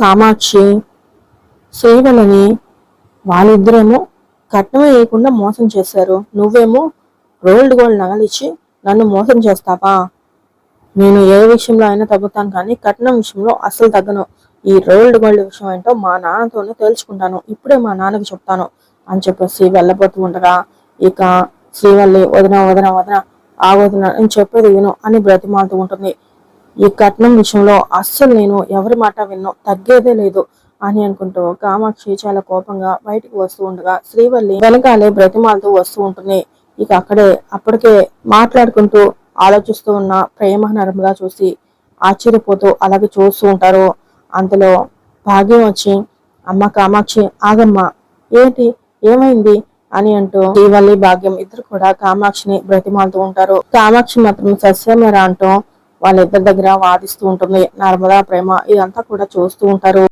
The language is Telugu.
కామాక్షి సేవలని వాళ్ళిద్దరేమో కట్నం వేయకుండా మోసం చేశారు. నువ్వేమో రోల్డ్ గోల్డ్ నగలిచ్చి నన్ను మోసం చేస్తావా? నేను ఏ విషయంలో అయినా తగ్గుతాను కానీ కట్నం విషయంలో అస్సలు తగ్గను. ఈ రోల్డ్ గోల్డ్ విషయం ఏంటో మా నాన్నతోనే తేల్చుకుంటాను. ఇప్పుడే మా నాన్నకి చెప్తాను అని చెప్పేసి వెళ్ళబోతూ ఉండగా ఇక శ్రీవల్లి వదిన వదిన వదిన ఆ వదిన నేను చెప్పేది విను అని బ్రతిమాలుతూ ఉంటుంది. ఈ కట్నం విషయంలో అస్సలు నేను ఎవరి మాట విన్నో తగ్గేదే లేదు అని అనుకుంటూ కామాక్షి చాలా కోపంగా బయటికి వస్తూ ఉండగా శ్రీవల్లి వెనకాలే బ్రతిమాలుతూ వస్తూ ఉంటుంది. ఇక అక్కడే అప్పటికే మాట్లాడుకుంటూ ఆలోచిస్తూ ఉన్న ప్రేమ నర్మదా చూసి ఆశ్చర్యపోతూ అలాగే చూస్తూ ఉంటారు. అంతలో భాగ్యం వచ్చి అమ్మ కామాక్షి ఆగమ్మ ఏంటి ఏమైంది? అని అంటూ శ్రీవల్లి భాగ్యం ఇద్దరు కూడా కామాక్షిని బ్రతిమాలుతూ ఉంటారు. కామాక్షి మాత్రం సస్యమేరా అంటూ వాళ్ళిద్దరి దగ్గర వాదిస్తూ ఉంటుంది నర్మదా ప్రేమ ఇదంతా కూడా చూస్తూ ఉంటారు.